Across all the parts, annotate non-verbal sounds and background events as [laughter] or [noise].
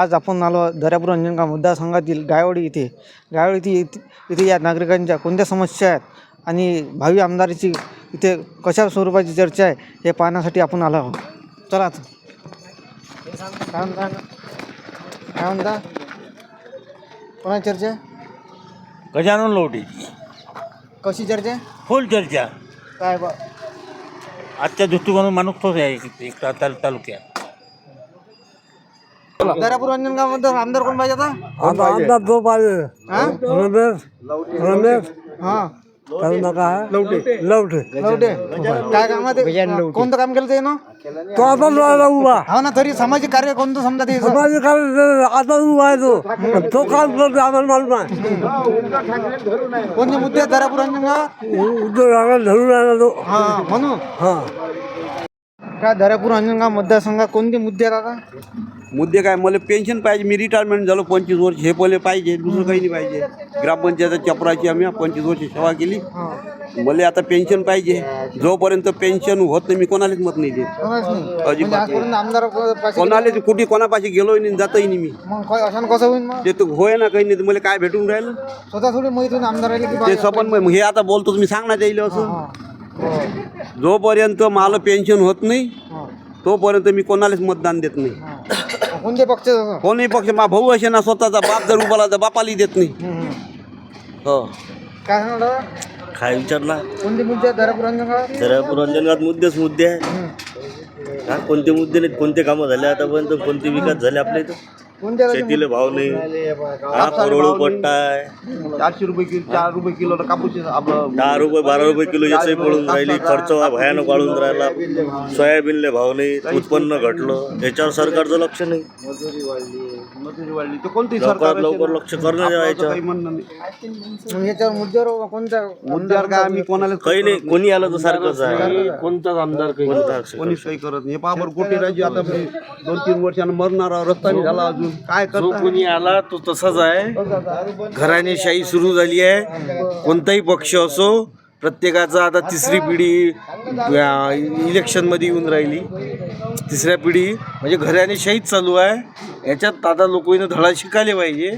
आज आपण आलो दर्यापूर अंजनगाव मतदारसंघातील गायवाडी इथे. गायवाडी इथे इथे या नागरिकांच्या कोणत्या समस्या आहेत आणि भावी आमदाराची इथे कशा स्वरूपाची चर्चा आहे हे पाहण्यासाठी आपण आलो आहोत. चला. काय म्हणता? काय म्हणता? कोणाची चर्चा गजानन लवटे कशी चर्चा फुल चर्चा. काय बा आजच्या दृष्टिकोनातून माणूस तोच आहे तालुक्यात. दर्यापूर अंजनगावमध्ये आमदार कोण पाहिजे आता? आता आमदार तो पाहिजे. हा? रमेश. रमेश. हा. त्याचं नाव काय आहे? लवटे. लवटे. काय कामात आहे? कोणतं काम केलं ते ना? तो आता राहिला उभा. हो ना तरी सामाजिक कार्य कोणतं समजा ते? समाज कार्य आता उभा आहे तो. तो काम करतो आम्हाला मालूम आहे. कोणते मुद्दे आहेत दर्यापूर अंजनगाव धरून राहिला तो. हा म्हणून? हा. काय दर्यापूर अंजनगाव मतदारसंघात कोणते मुद्दे आता मुद्दे काय? मला पेन्शन पाहिजे मी रिटायरमेंट झालो पंचवीस वर्ष. हे पहिले पाहिजे दुसरं काही नाही पाहिजे. ग्रामपंचायत चपराची आम्ही पंचवीस वर्ष सेवा केली. मला आता पेन्शन पाहिजे. जोपर्यंत पेन्शन होत नाही मी कोणालाच मत नाही देत. कोणाच नाही? म्हणजे अजिबात आजपर्यंत आमदार पाशी- कोणाला कुठे कोणापाशी गेलोय नाही जातही नाही मी. मग काय अशानं कसं होईल मग? ते तर होय ना काही नाही तर मला काय भेटून राहिलं? स्वतः थोडी माहिती होईल आमदार राहिले की ते बा- सपन मग हे आता बोलतो मी सांगण्यात येईल असं. हा. हो. जोपर्यंत मला पेन्शन होत नाही हा. तोपर्यंत मी कोणालाच मतदान देत नाही हा. कोणते पक्ष? कोणी पक्ष मा भाऊ असे ना स्वतःचा बाप जर उभाला तर बापाला देत नाही. हो काय सांगणार काय विचारला कोणते मुद्दे आहेत? अंजनगावात मुद्देच मुद्दे आहे. हा कोणते मुद्दे नाहीत? कोणते कामं झाले आतापर्यंत? कोणते विकास झाले आपल्या इथं? शेतीला भाव नाही. हा करोडो पट्टा आहे चारशे रुपये किलो चार रुपये किलो कापूस आपलं दहा रुपये बारा रुपये किलो याचंही पडून राहिली. खर्च हा भयानक वाढून राहिला. सोयाबीनले भाव नाही. उत्पन्न घटलं. याच्यावर सरकारचं लक्ष नाही. मजुरी वाढली. तर कोणती सरकार लवकर लक्ष करणं काही म्हणणं नाही. याच्यावर मुद्द्यावर कोणत्या मुद्द्यावर काय आम्ही कोणाला काही नाही कोणी आलं तर सारखंच आहे. कोणताच आमदार कोणीच काही करत नाही. पाबर कोटी राजी आता दोन तीन वर्षानं मरणार रस्ता नाही झाला अजून. काय करता? कोणी आला तो तसाच आहे. घराणेशाही सुरू झाली आहे. कोणताही पक्ष असो प्रत्येकाचा आता तिसरी पिढी इलेक्शनमध्ये येऊन राहिली. तिसऱ्या पिढी म्हणजे घराणेशाहीच चालू आहे. याच्यात आता लोकांनी धडा शिकायला पाहिजे.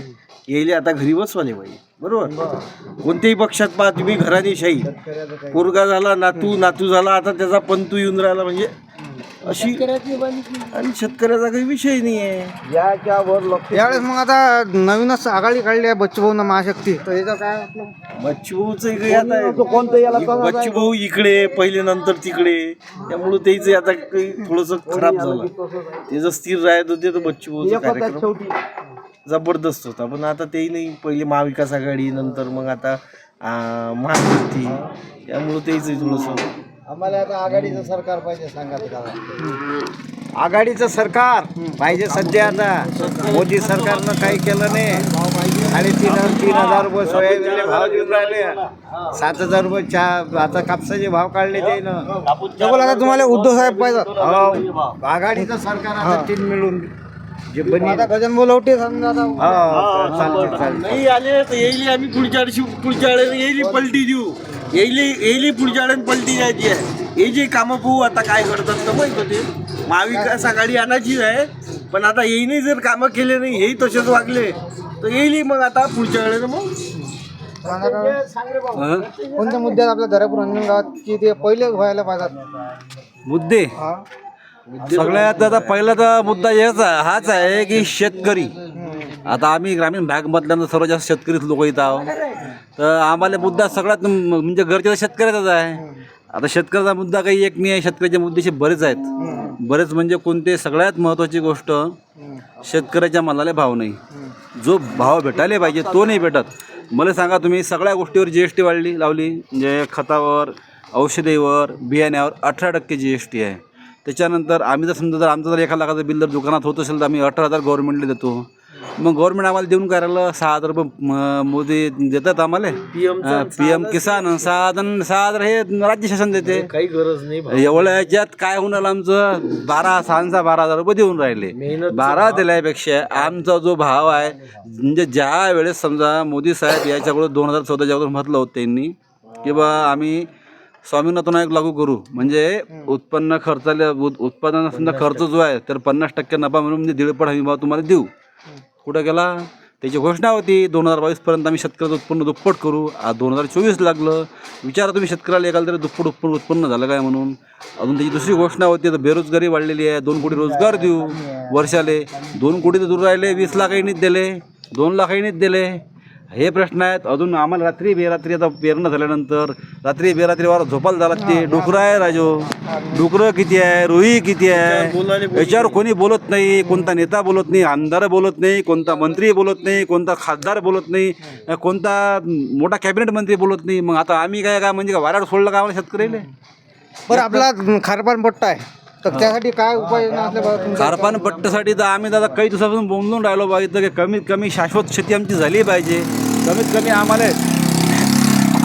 यायले आता घरी बसवाले पाहिजे. बरोबर? कोणत्याही पक्षात पहा तुम्ही घराणेशाही पोरगा झाला नातू नातू झाला आता त्याचा पंतू येऊन राहिला. म्हणजे अशी आणि शेतकऱ्याचा काही विषय नाही आहे. याच्यावर लक्ष यावेळेस मग आता नवीनच आघाडी काढली आहे बच्चूभाऊ ना महाशक्ती. तर याचं काय आपलं? बच्चूभाऊचं काही आता बच्चू भाऊ इकडे पहिले नंतर तिकडे. त्यामुळे त्याच आता काही थोडस खराब झालं. ते जर स्थिर राहत होते तर बच्चू भाऊचा कार्यक्रम जबरदस्त होता. पण आता तेही नाही. पहिले महाविकास आघाडी नंतर मग आता आ, महायुती त्यामुळे तेच थोडस आम्हाला आता आघाडीचं सरकार पाहिजे सांगा आघाडीचं सरकार पाहिजे सध्या आता. मोदी सरकारनं काही केलं नाही. साडेतीन तीन हजार रुपये सोयाबीनले भाव देऊन राहिले. सात हजार रुपये चहा आता कापसाचे भाव काढले त्यानं जगोल आता तुम्हाला उद्धव साहेब पाहिजे. हो, आघाडीचं सरकार आता तीन मिळून जे बनी आता गजन बोलवटे समजा आता. हो, चालते चालते नाही आले तर येईल आम्ही पुढच्या वर्षी पुढच्या येईल पलटी देऊ. येईल येईल पुढच्या वेळेला पलटी द्यायची आहे. हे जे कामं पाहू आता काय करतात तर माहीत होते महाविकास आघाडी आणायची आहे पण आता येईने जर कामं केले नाही हेही तसेच वागले तर येईल मग आता पुढच्या वेळेला मग. सांगा का? कोणत्या मुद्द्यात आपल्या दर्यापूर अंजनगावात की ते पहिले व्हायला पाहिजेत? मुद्दे? हा? सगळ्यात आता पहिला तर मुद्दा हेच आहे- हाच आहे की शेतकरी. आता आम्ही ग्रामीण भागमधल्यानं सर्व जास्त शेतकरीच लोक इथं आहोत तर आम्हाला मुद्दा सगळ्यात म्हणजे गरजेचा शेतकऱ्याचाच आहे. आता शेतकऱ्याचा मुद्दा काही एक नाही आहे शेतकऱ्याचे मुद्देशी बरेच आहेत. बरेच म्हणजे कोणते सगळ्यात महत्त्वाची गोष्ट शेतकऱ्याच्या मालाला भाव नाही. जो भाव भेटायला पाहिजे तो नाही भेटत. मला सांगा तुम्ही सगळ्या गोष्टीवर जी एस टी वाढली लावली म्हणजे खतावर औषधीवर बियाण्यावर अठरा टक्के जी एस टी आहे. त्याच्यानंतर आम्ही जर समजा जर आमचं जर एका लाखाचं बिल जर दुकानात होत असेल तर आम्ही अठरा हजार गव्हर्नमेंटला देतो. मग गव्हर्नमेंट आम्हाला देऊन काय राहिलं सहा हजार रुपये मोदी देतात आम्हाला. पी एम किसान सहा हजार सहा हजार हे राज्य शासन देते. काही गरज नाही एवढ्या याच्यात काय होऊन राहिलं आमचं? बारा सहा बारा हजार रुपये देऊन राहिले. बारा दिल्यापेक्षा आमचा जो भाव आहे म्हणजे ज्या वेळेस समजा मोदी साहेब याच्याकडून दोन हजार चौदाच्या अगोदर म्हटलं होतं त्यांनी की बा आम्ही स्वामीनाथन आयोग लागू करू म्हणजे उत्पन्न खर्चाला उत- उत्पादन समजा खर्च जो आहे तर पन्नास टक्के नफा म्हणून म्हणजे दीडपट हमी भाव तुम्हाला देऊ. कुठं गेला? त्याची घोषणा होती दोन हजार बावीसपर्यंत आम्ही शेतकऱ्याचं उत्पन्न दुप्पट करू. आज दोन हजार चोवीस लागलं. विचारा तुम्ही शेतकऱ्याला एखादं तरी दुप्पट उत्पन्न उत्पन्न झालं काय म्हणून? अजून त्याची दुसरी घोषणा होती तर बेरोजगारी वाढलेली आहे. दोन कोटी रोजगार देऊ वर्षाले. दोन कोटी तर दूर राहिले वीस लाखही दिले. दोन लाखही दिले. हे प्रश्न आहेत. अजून आम्हाला रात्री बेरात्री आता पेरणं झाल्यानंतर रात्री बेरात्रीवर झोपायला झाला ते डुकरं आहे राजो. डुकरं किती आहे रुई किती आहे? याच्यावर कोणी बोलत नाही कोणता नेता बोलत नाही आमदार बोलत नाही कोणता मंत्री बोलत नाही कोणता खासदार बोलत नाही कोणता मोठा कॅबिनेट मंत्री बोलत नाही. मग आता आम्ही काय काय म्हणजे वाऱ्यावर सोडलं का आम्हाला शेतकऱ्याला? बरं आपला खारपान पट्टा आहे. तर त्यासाठी काय उपाययोजना असल्या बघा तुमच्या? खारपान पट्ट्यासाठी तर आम्ही दादा काही दिवसापासून बोंबलून राहिलो बघितलं की कमीत कमी शाश्वत शेती आमची झाली पाहिजे. कमीत कमी आम्हाला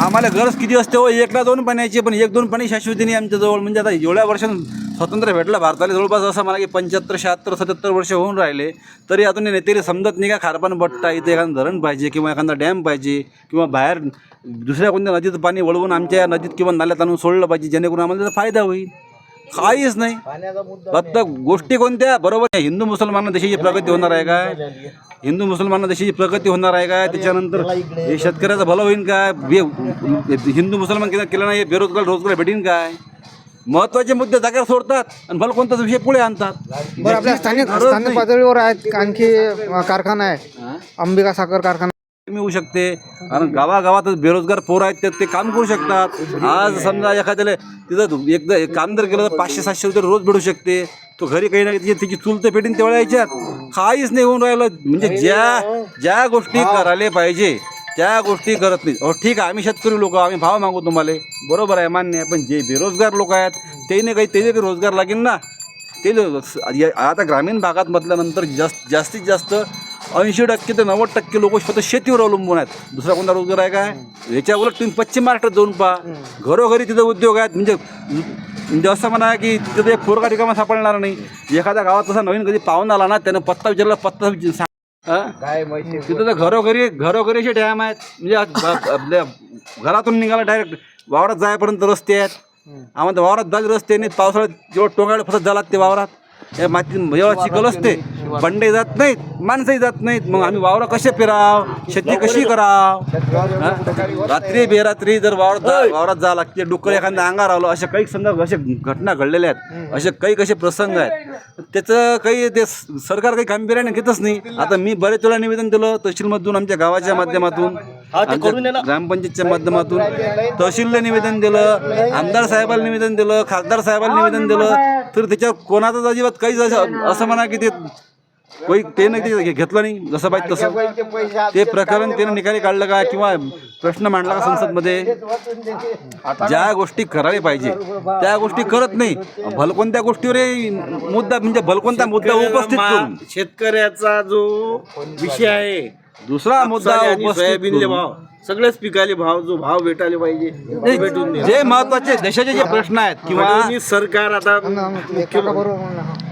आम्हाला गरज किती असते हो? एकला दोन पाण्याची पण एक दोन पाणी शाश्वतीने आमच्याजवळ. म्हणजे आता एवढ्या वर्षां स्वातंत्र्य भेटलं भारताला. जवळपास असं मला की पंच्याहत्तर शहात्तर सत्याहत्तर वर्ष होऊन राहिले. तरी अजून नेतेले समजत नाही का खारपान पट्टा इथे एखादं धरण पाहिजे किंवा एखादा डॅम पाहिजे किंवा बाहेर दुसऱ्या कोणत्या नदीचं पाणी वळवून आमच्या या नदीत किंवा नाल्यात आणून सोडलं पाहिजे जेणेकरून आम्हाला त्याचा फायदा होईल. काहीच नाही. फक्त गोष्टी कोणत्या? बरोबर आहे. हिंदू मुसलमान देशाची प्रगती होणार आहे काय? हिंदू मुसलमान देशाची प्रगती होणार आहे काय? त्याच्यानंतर हे शेतकऱ्याचं भलं होईल काय? हिंदू मुसलमान केलं केलं नाही बेरोजगार रोजगार भेटीन काय? महत्त्वाचे मुद्दे जागेवर सोडतात आणि भलं कोणताच विषय पुढे आणतात. बरं आपल्या स्थानिक स्थानिक. पातळीवर आहेत आणखी कारखाना आहे अंबिका साखर कारखाना कमी होऊ शकते. आणि गावागावातच बेरोजगार पोरं आहेत ते ते काम करू शकतात. आज समजा एखाद्याला तिथं एकदा एक काम जर केलं तर पाचशे सातशे रुपये रोज भेटू शकते. तो घरी काही ना काही त्याची चूल तर पेटीन तेवढ्या याच्यात. काहीच नाही होऊन राहिलं. म्हणजे ज्या ज्या गोष्टी करायला पाहिजे त्या गोष्टी करत नाही. अहो ठीक आहे आम्ही शेतकरी लोक आम्ही भाव मागू तुम्हाला. बरोबर आहे मान्य आहे. पण जे बेरोजगार लोक आहेत ते काही ते काही रोजगार लागेल ना. ते आता ग्रामीण भागात म्हटल्यानंतर जास्त जास्तीत जास्त ऐंशी टक्के ते नव्वद टक्के लोक फक्त शेतीवर अवलंबून आहेत. दुसरा कोणता रोजगार आहे काय? याच्या उलट तुम्ही पश्चिम महाराष्ट्रात जाऊन पहा. घरोघरी तिथं उद्योग आहेत. म्हणजे म्हणजे असं म्हणा की तिथं एक पोरगा ठिकाणा सापडणार नाही. एखाद्या गावात तसा नवीन कधी पाहून आला ना त्यानं पत्ता विचारला पत्ता सांग-? तिथं तर घरोघरी घरोघरी असे डॅम आहेत. म्हणजे घरातून निघाला डायरेक्ट वावरात जायपर्यंत रस्ते आहेत. आम्हाला वावरात जायला रस्ते नाहीत पावसाळ्यात जेव्हा टोंगायला फसत झालात ते वावरात. या माती जेव्हा चिखल असते. बंडे जात नाहीत माणसंही जात नाहीत. मग आम्ही वावरं कसे फिराव? शेती कशी कराव? हा? रात्री बेरात्री जर वावरात जा वावरात जा लागते डुक्कर एखाद्या अंगावर आलं अशा काही समजा अशा घटना घडलेल्या आहेत. असे काही कसे प्रसंग आहेत. त्याचं काही ते स- सरकार काही गांभीर्याने घेतच नाही. आता मी बरेच वेळा निवेदन दिलं तहसीलमधून आमच्या गावाच्या माध्यमातून आमच्या ग्रामपंचायतच्या माध्यमातून तहसीलला निवेदन दिलं आमदार साहेबाला निवेदन दिलं खासदार साहेबाला निवेदन दिलं. तर त्याच्यावर कोणाचंच अजिबात काहीच असं असं म्हणा की ते कोई ते नाही ते घेतलं नाही? जसं पाहिजे तसं. ते प्रकरण त्यानं निकाली काढलं का? किंवा प्रश्न मांडला का संसदमध्ये? ज्या गोष्टी करायला पाहिजे त्या गोष्टी करत नाही. भलकोणत्या गोष्टीवर मुद्दा म्हणजे भलकोणता मुद्दा उपस्थित करून. शेतकऱ्याचा जो विषय आहे दुसरा मुद्दा सोयाबीनले. भाव सगळ्याच पिकाले भाव जो भाव भेटायला पाहिजे भेटून जे महत्त्वाचे देशाचे जे प्रश्न आहेत किंवा सरकार आता.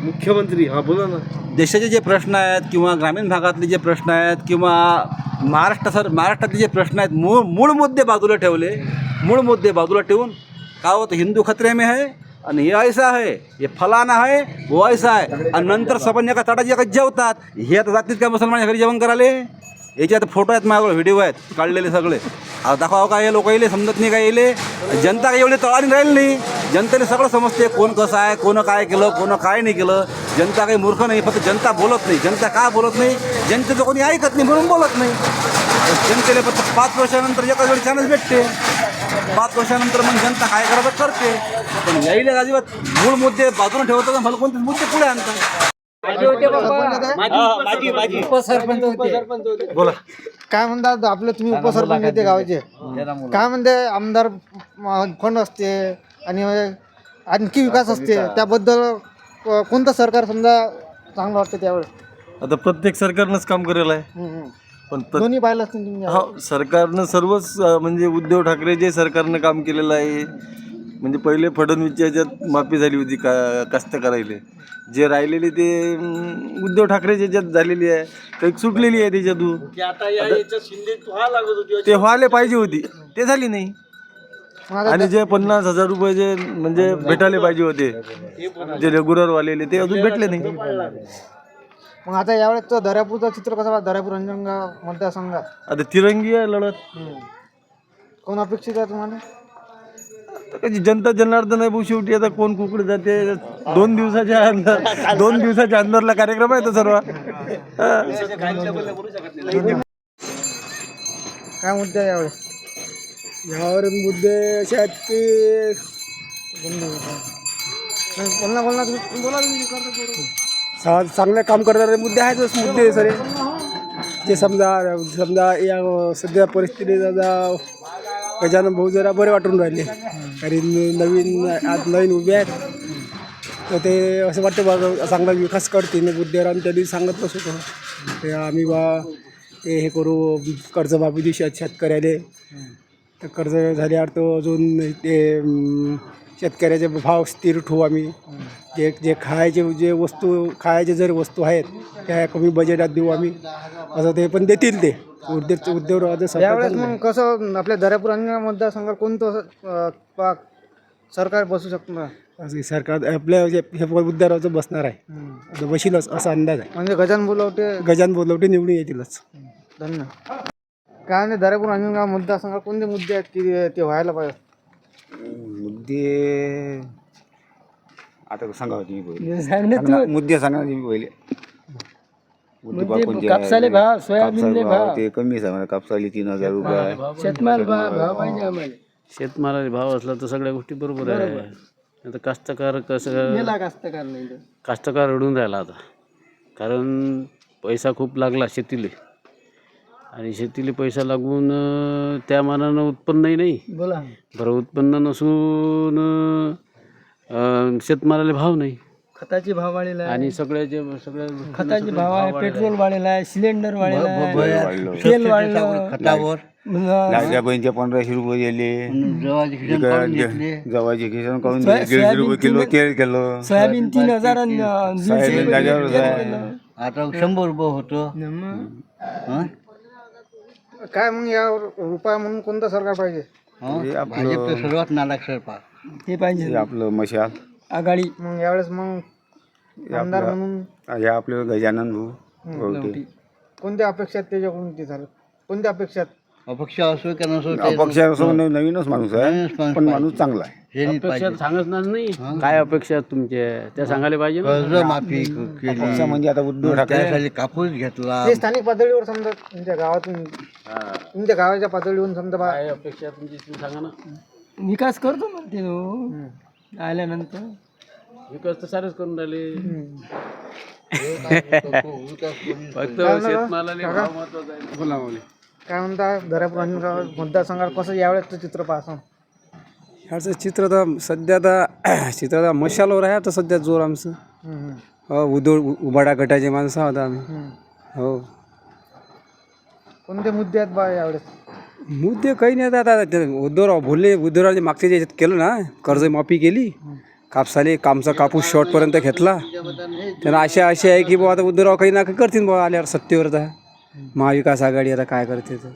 मुख्यमंत्री हा बोला ना. देशाचे जे प्रश्न आहेत किंवा ग्रामीण भागातले जे प्रश्न आहेत किंवा महाराष्ट्र सर महाराष्ट्रातले जे प्रश्न आहेत मूळ मूळ मुद्दे बाजूला ठेवले. मूळ मुद्दे बाजूला ठेवून का होतं हिंदू खतरे में है आणि हे ऐसा आहे हे फलाना आहे वो ऐसा आहे आणि नंतर सबन एका तटाची एका जेवतात हे आता जातील का मुसलमान घरी जेवण कराले? याचे आता फोटो आहेत माझ्याकडे व्हिडिओ आहेत काढलेले सगळे. आता दाखवा काय हे लोक येले समजत नाही काय येले जनता काही एवढी तळाने राहील नाही. जनतेने सगळं समजते कोण कसं आहे कोण काय केलं कोण काय नाही केलं. जनता काही मूर्ख नाही फक्त जनता बोलत नाही. जनता का बोलत नाही? जनतेचं कोणी ऐकत नाही म्हणून बोलत नाही. जनतेला फक्त पाच वर्षानंतर एकाच वेळी छानच भेटते. पाच वर्षानंतर मग जनता काय करायचं करते. पण यायला अजिबात मूळ मुद्दे बाजूला ठेवतात मला कोणते मुद्दे पुढे आणतात. काय म्हणतात आपले तुम्ही उपसरपंच येते गावाचे? काय म्हणते आमदार फंड असते? आणि आणखी विकास असते. त्याबद्दल कोणतं सरकार समजा चांगलं वाटतं त्यावेळेस? आता प्रत्येक सरकारनंच काम करेल आहे. पण दोन्ही पाहिलं असतील तुम्ही? हो सरकारनं सर्वच म्हणजे उद्धव ठाकरे जे सरकारनं काम केलेलं आहे म्हणजे पहिले फडणवीसच्या याच्यात माफी झाली होती का कास्तकारायले जे राहिलेले ते उद्धव ठाकरेच्या याच्यात झालेली आहे. काही सुटलेली आहे त्याच्यातून. ते व्हायला पाहिजे होती. ते झाली नाही. आणि जे पन्नास हजार रुपये जे म्हणजे भेटायला पाहिजे होते जे रेग्युलर वालेले ते अजून भेटले नाही. मग आता यावेळेस दर्यापूरचं चित्र कसं दर्यापूर अंजनगाव मतदारसंघात आता तिरंगी आहे लढत. कोण अपेक्षित आहे तुम्हाला? कशी जनता जनार्दन आहे भाऊ शेवटी आता कोण कुकडे जाते? दोन दिवसाच्या अंदर दोन दिवसाच्या अंदरला कार्यक्रम आहे तो सर्व. काय मुद्दे आहे यावेळेस यावर मुद्दे असे आहेत की बोल ना तुम्ही बोला तुम्ही चांगले काम करणारे मुद्दे आहेतच मुद्दे सर ते समजा समजा या सध्या परिस्थितीत आता गजानन भाऊ जरा बरे वाटून राहिले. कारण नवीन आज नवीन उभे आहेत. तर ते असं वाटतं बा चांगला विकास करतील. बुद्धेराम त्यांनी सांगत सांगितलंच होतं. ते आम्ही बा ते हे करू कर्जमाफी दिवशी शेतकऱ्याले. तर कर्ज झाल्यावर तो अजून ते शेतकऱ्याचे भाव स्थिर ठेवू आम्ही. जे जे खायचे जे वस्तू खायचे जर वस्तू आहेत त्या कमी बजेटात देऊ आम्ही. असं ते पण देतील ते. उद्योग उद्योग यावेळेस मग कसं आपल्या दर्यापूर मतदारसंघात कोणतं असं अं, पा- सरकार बसू शकतं? असं सरकार आपल्या जे हे उद्योगाचं बसणार आहे. आता बशीलच असा अंदाज आहे. म्हणजे गजान बोलवते गजान बोलवटे निवडून येतीलच. धन्यवाद. काय म्हणजे दर्यापूर अंजनगाव मतदारसंघात कोणते मुद्दे आहेत की ते व्हायला पाहिजे? मुद्दे आता सांगा तुम्ही पहिले. सांगा, मुद्दे सांगा तुम्ही पहिले. मुद्दे बा कोणते आहेत? कापसाले भाव ते कमी आहे मला कापसाले तीन हजार रुपये. शेतमालाला भाव असला तर सगळ्या गोष्टी बरोबर आहे. आता कास्तकार कसं कास्तकार रडून राहिला आता. कारण पैसा खूप लागला शेतीले. आणि शेतीले पैसा लागून त्या मानानं उत्पन्नही नाही. बोला. बरं उत्पन्न नसून अं, शेतमालाला भाव नाही. खताचे भाव वाढलेला आणि सगळ्याचे सगळ्या खताचे भाव आहे. पेट्रोल वाढलेला आहे सिलेंडर वाढलेला आहे वाढलं. बहिणीचे पंधराशे रुपये गेले जवाचे खिसन काढून दिले. दीडशे रुपये किलो तेल केलं. सोयाबीन तीन हजार आता शंभर रुपये होतं. काय मग यावर उपाय म्हणून कोणतं सरकार पाहिजे? हे? आपलं सर्वात नालायक सरकार. ते पाहिजे. आपलं मशाल. आघाडी. मग यावेळेस मग हे आमदार आपलं म्हणून हे आपलं गजानन भाऊ गवटे. कोणत्या अपेक्षा आहेत त्याच्याकडून ते झालं? कोणत्या अपेक्षा आहेत अपक्ष असो की नसो ते अपक्ष असं न- नवीनच माणूस आहे नवीनच माणूस पण माणूस चांगला आहे. हे नाही अपेक्षा पाहिजे. सांगणार नाही. काय अपेक्षा आहेत तुमच्या? त्या सांगायला पाहिजे ना. कर्जमाफी पक्ष केली. म्हणजे आता उद्धव ठाकरे. त्यासाठी कापूस घेतला. ते स्थानिक पातळीवर समजा तुमच्या गावातून तुमच्या गावाच्या पातळीवरून समजा बा- काय अपेक्षा आहे तुमची? तुम्ही सांगा ना. विकास करतो म्हणते तो. आल्यानंतर. विकास तर सारेच करून राहिले. फक्त शेतमालाले भाव महत्त्वाचा आहे. बोला. काय म्हणता दर्यापूर अंजनगाव मतदारसंघात कसं यावेळेसचं चित्र पाहतो? ह्याचं चित्र तर सध्या आता [clears throat] चित्र आता मशालवर आहे आता सध्या जोर आमचं. हो उदोड उबाडा गटाचे माणसं आहोत आम्ही. हो. कोणते मुद्दे आहेत बा यावेळेस? मुद्दे काही नाही आता आता ते उद्धवराव बोलले उद्धवरावने मागच्या याच्यात केलं ना कर्जमाफी केली. कापसाले कामचा कापूस शॉर्टपर्यंत घेतला. त्यांना आशा अशी आहे की बुवा आता उद्धवराव काही ना काही करतील बुवा आल्यावर सत्तेवर आता महाविकास आघाडी आता काय करते तर?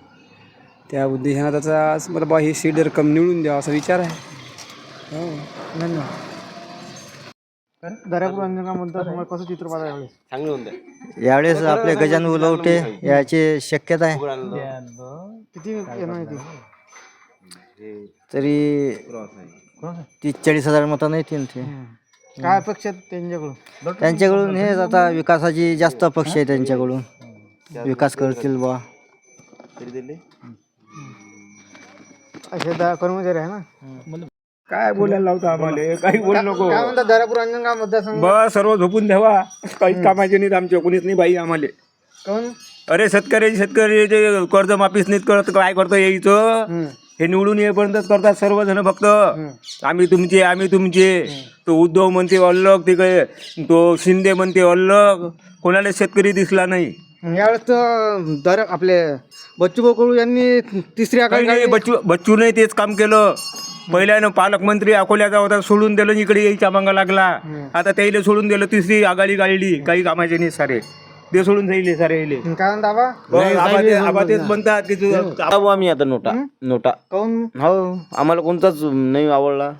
त्या उद्देशानं त्याचा आज मला बा ही सीट रक्कम निवडून द्यावा असा विचार आहे. हो. धन्यवाद. दर्यापूर अंजनगाव मतदारसंघात कसं चित्र पाहता यावेळेस? यावेळेस आपले गजान उलवटे याची शक्यता आहे. किती येणार ते? तरी तीस चाळीस हजार मतांना येतील ते. काय अपेक्षा आहेत त्यांच्याकडून? त्यांच्याकडून हेच आता विकासाची जास्त अपेक्षा आहे त्यांच्याकडून. विकास करतील बा. असे दहा कर्मचारी आहे ना? काय बोलायला लावतो आम्हाला? काही बोल नको. काय म्हणता दर्यापूर अंजनगाव मतदारसंघ बस सर्व झोपून ठेवा. काहीच कामाचे नाहीत आमच्या कोणीच नाही बाई आम्हाला. अरे शेतकरी शेतकरी कर्जमाफीच नाहीत करत. काय करतो यायचं हे निवडून येईपर्यंतच करतात सर्वजण फक्त. आम्ही तुमचे आम्ही तुमचे. तो उद्धव म्हणते अल्लग ते काय तो शिंदे म्हणते अल्लग कोणाला शेतकरी दिसला नाही. यावेळेस तर दर आपले बच्चूभाऊ कडू यांनी तिसरी आघाडी काही नाही, बच्चू बच्चूने तेच काम केलं. पहिल्यानं पालकमंत्री अकोल्याचा होता सोडून दिलं इकडे यायच्या मागा लागला. आता त्याला सोडून दिलं तिसरी आघाडी गाळली काही कामाचे नाही सारे. ते सोडून जाईल सारे यायले. बस, आबा ते- आबा तेच म्हणतात की तू आम्ही आता नोटा नोटा. काऊन? हो आम्हाला कोणताच नाही आवडला.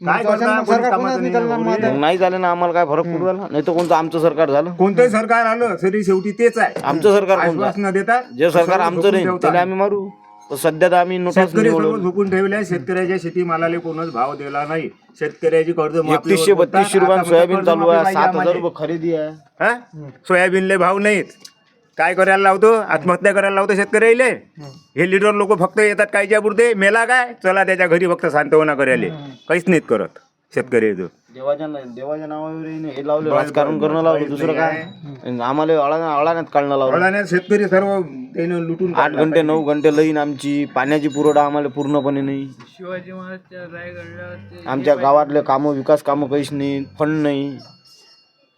काय सरकार कोणाच नाही? मग झालं ना आम्हाला काय फरक पडू राहिला? नाही तर कोणतं आमचं सरकार झालं? कोणतंही सरकार आलं तरी शेवटी तेच आहे. आमचं सरकार कोणतं? आश्वासनं देतात जे सरकार सर्व आमचं नाही ठेवतात. त्याला आम्ही मारू. पण सध्या तर आम्ही नोटाच शेतकरी सर्व निवडलो झोपून ठेवले शेतकऱ्याच्या शेतीमालाला कोणच भाव दिला नाही. शेतकऱ्याची कर्ज एकतीसशे. बत्तीसशे रुपये आता सोयाबीन चालू आहे सात हजार. रुपये खरेदी आहे. हा? सोयाबीनले भाव नाहीत. काय करायला लावतो? आत्महत्या करायला लावतो शेतकऱ्याले? हे लिडर लोक फक्त येतात कायच्या पुरते? मेला काय? चला त्याच्या घरी फक्त सांत्वना करायला. काहीच नाहीत करत शेतकरी देवाच्या देवाच्या नावावर हे लावलं. राजकारण करणं लावलं दुसरं काय? आम्हाला अळा अळाण्यात काढणं लावलं. शेतकरी सर्व त्यानं लुटून आठ घंटे नऊ घंटे लईन आमची पाण्याची पुरवठा आम्हाला पूर्णपणे नाही. आमच्या गावातले कामं विकास कामं काहीच नाही फंड नाही.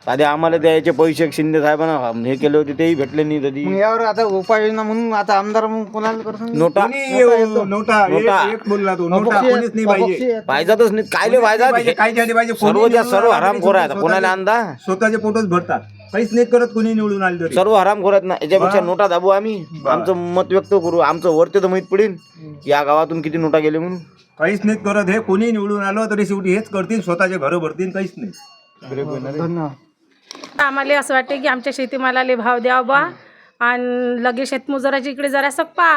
साधे आम्हाला द्यायचे पैसे शिंदे साहेबांना हे केले होते तेही भेटले नाही कधी. मग यावर आता उपाययोजना म्हणून आता आमदार मग कोणाला करतो नोटा नोटा नोटा. एक- एक बोलला तो नोटा कोणीच नाही पाहिजे. पाहिजातच नाही कायले पाहिजे काय झाले पाहिजे सर्व कोणी त्या निवडून सर्व आलं हराम तरी खोर आहेत स्वतःचे- कोणाला अंदा स्वतःचे पोटच भरतात. काहीच नाही करत कोणी निवडून आले तरी. सर्व हराम खोर आहेत ना याच्यापेक्षा नोटा दाबू आम्ही. आमचं मत व्यक्त करू आमचं वरते तर माहीत पडेल. या गावातून किती नोटा गेले म्हणून. काहीच नाही करत हे कोणी निवडून आलं तरी शेवटी हेच करतील स्वतःचे घर भरतील काहीच नाही. धन्यवाद. आम्हाला असं वाटते की आमच्या शेतीमालाले भाव द्यावा बा. आणि लगेच शेतमजुराच्या इकडे जरासं पा.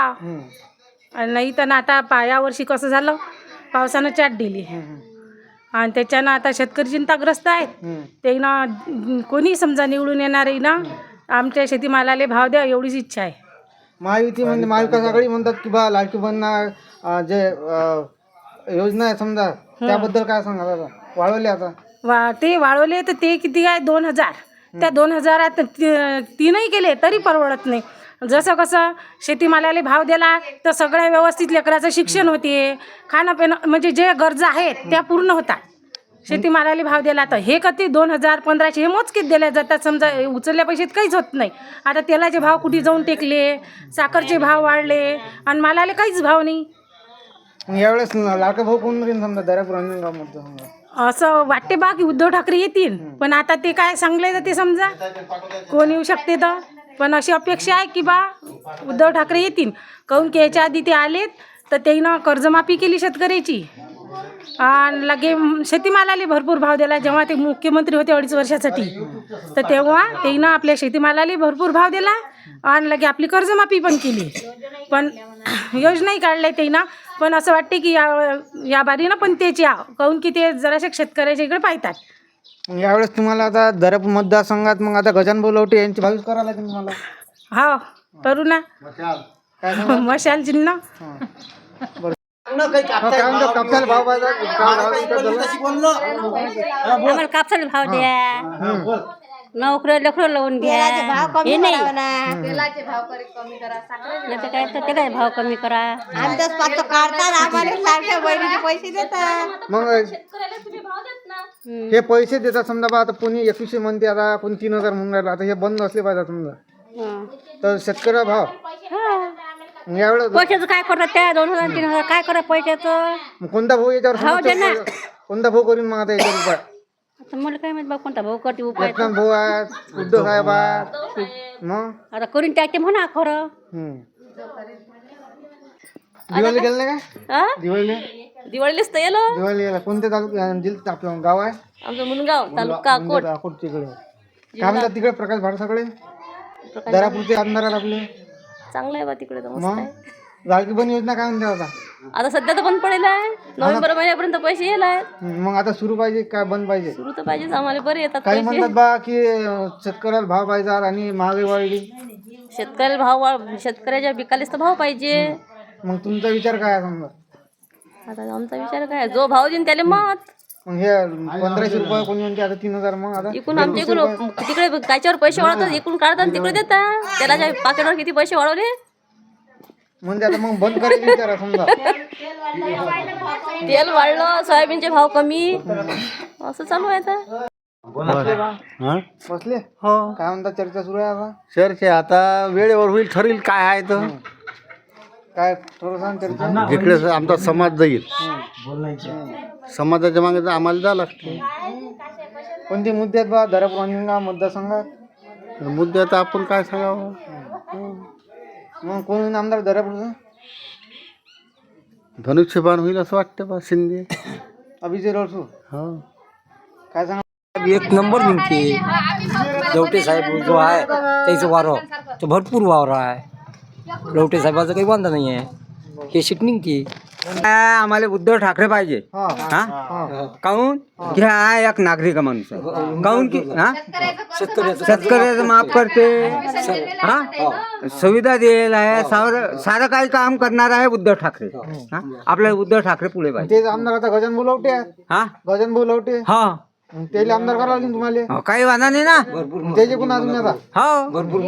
आणि नाही तर ना आता पा यावर्षी कसं झालं? पावसानं चाट दिली. आणि त्याच्यानं आता शेतकरी चिंताग्रस्त आहेत. ते ना कोणी समजा निवडून येणार आहे ना आमच्या शेतीमालाले भाव द्या एवढीच इच्छा आहे. महायुती म्हणजे महाविकास आघाडी म्हणतात की बा लाडकी बहिणींना जे योजना आहे समजा त्याबद्दल काय सांगा आता वाढवले आता. वा ते वाढवले तर ते किती आहे? दोन हजार. त्या दोन हजारात ती- तीनही केले तरी परवडत नाही. जसं कसं शेतीमालाला भाव दिला तर सगळ्या व्यवस्थित लेकराचं शिक्षण होते. खाणं पिणं म्हणजे जे गरजा आहेत त्या पूर्ण होतात. शेतीमालाला भाव दिला तर हे कधी दोन हजार पंधराशे हे मोजकेच दिल्या जातात. समजा उचलल्या पैशात काहीच होत नाही. आता तेलाचे भाव कुठे जाऊन टेकले? साखरचे भाव वाढले. आणि मालाला काहीच भाव नाही. मग यावेळेस लाडका भाऊ कोण समजा दर्यापूर समजा. असं वाटते बा की उद्धव ठाकरे येतील. पण आता ते काय सांगले तर ते समजा. कोण येऊ शकते तर? पण अशी अपेक्षा आहे की बा उद्धव ठाकरे येतील. काहून की याच्या आधी ते आलेत तर त्यानं कर्जमाफी केली शेतकऱ्याची. आणि लगे शेतीमालाला भरपूर भाव दिला. जेव्हा ते मुख्यमंत्री होते अडीच वर्षासाठी तर तेव्हा त्यानं आपल्या शेतीमालाला भरपूर भाव दिला आणि लगे आपली कर्जमाफी पण केली. पण योजनाही काढल्या त्यानं. पण असं वाटते की या या बारीनं पण तेच या काहून की ते जराशे शेतकऱ्याच्या इकडे पाहतात. मग यावेळेस तुम्हाला आता दर्यापूर मतदारसंघात मग आता गजान भाऊ लवटे यांची भावीच करायला लागेल तुम्हाला. हा करू ना. मशाल. चिन्ह. कापसाला भाव पाहिजे? आम्हाला कापसाला भाव द्या. नोकरी लेकरं लावून घ्या. हे नाही. तेलाचे भाव कमी करा साखरेचे नाही तर काय तर ते काय भाव कमी करा. आमच्याच काढतात आम्हाला सारख्या बहिणीचे पैसे देतात. मग हे पैसे देतात समजा बा आता कोणी एकवीसशे म्हणते आता कोणी तीन हजार म्हणून राहिलं आता हे बंद असले पाहिजे समजा. हं. तर शेतकऱ्या भाव. हा. मग यावेळेस पैशाचं काय करतात त्या? दोन हजार तीन हजार काय करा पैशाचं? मग कोणता भाऊ याच्यावर भाव? कोणता भाऊ करीन मग आता याच्यावर? उपाय आता मला काय माहीत बा कोणता भाऊ करते उपाय लक्ष्मण भाऊ आहेत उद्धव साहेब आहेत मग? आता करून टाकते म्हणा खरं. हम्म. दिवाळी गेलं नाही का हा दिवाळीला? दिवाळीलाच तर येलो दिवाळी गेला. कोणत्या तालुक्या जिल्ह्यात आपलं गाव आहे? आमचं मुनगाव तालुका कोट अकोट तिकडे काय म्हणतात तिकडे प्रकाश सगळे दरापूरचे आमदार आहेत आपले? चांगलं आहे बा तिकडे तर मस्त मग? आहे. लाडकी बहीण योजना काय म्हणते आता? आता सध्या तर बंद पडेल आहे. नोव्हेंबर महिन्यापर्यंत पैसे येईल हम्म, मग आता सुरू पाहिजे काय बंद पाहिजे? सुरू तर पाहिजेच आम्हाला बरे येतात काही पैसे. म्हणतात बा की शेतकऱ्याला भाव पाहिजे आणि महागाई वाढली. शेतकऱ्याला भाव शेतकऱ्याच्या पिकालेच तर भाव पाहिजे. मग तुमचा विचार काय आहे समजा? आता आमचा विचार काय जो भाव देईन त्याला मत. मग हे पंधराशे रुपये कोणी म्हणते आता तीन हजार मग आता? इकून आमच्या इकून तिकडे कायच्यावर पैसे वाढवतात इकून काढतात आणि तिकडे देतात. त्याला पाकिटवर किती पैसे वाढवले? म्हणजे आता मग बंद करायचा विचार समजा. तेल वाढलं सोयाबीनचे भाव कमी. असं चालू आहे आता. बसले? हो. काय म्हणतात चर्चा सुरू आहे आता? चर्चा आता वेळेवर होईल ठरेल काय आहे तर. काय थोडं सांग चर्चा. जिकडे आमचा समाज जाईल. समाजाच्या मागे तर आम्हाला जावं लागते. कोणते मुद्दे आहेत बा? दरापूर अंजनगाव मतदारसंघात? मुद्दे आता आपण काय सांगावं? मग कोण आमदार दरापूरचं धनुष्यबाण होईल असं वाटतं बा शिंदे. अभिजित अडसू काय सांगा? एक नंबर निघते लवटे साहेब जो आहे त्याचं वारं तो भरपूर वावर आहे. लवटे साहेबाचं काही वांधा नाही आहे हे सीट निघते आम्हाला उद्धव ठाकरे पाहिजे. हा. काऊन की हा. एक नागरिक माणूस. आहे काऊन की हा? शेतकऱ्याचं माफ करते. हा? सुविधा दिलेला आहे. सारं सारं काही काम करणार आहे उद्धव ठाकरे. हा. आपल्याला उद्धव ठाकरे पुढे पाहिजे. ते आमदार आता गजान बोलवटे आहेत. हा? गजान बोलवटे हा. त्याला आमदार करावं लागेल तुम्हाला. काही वादा नाही ना? त्याचे कोण अजून आता. हा. भरपूर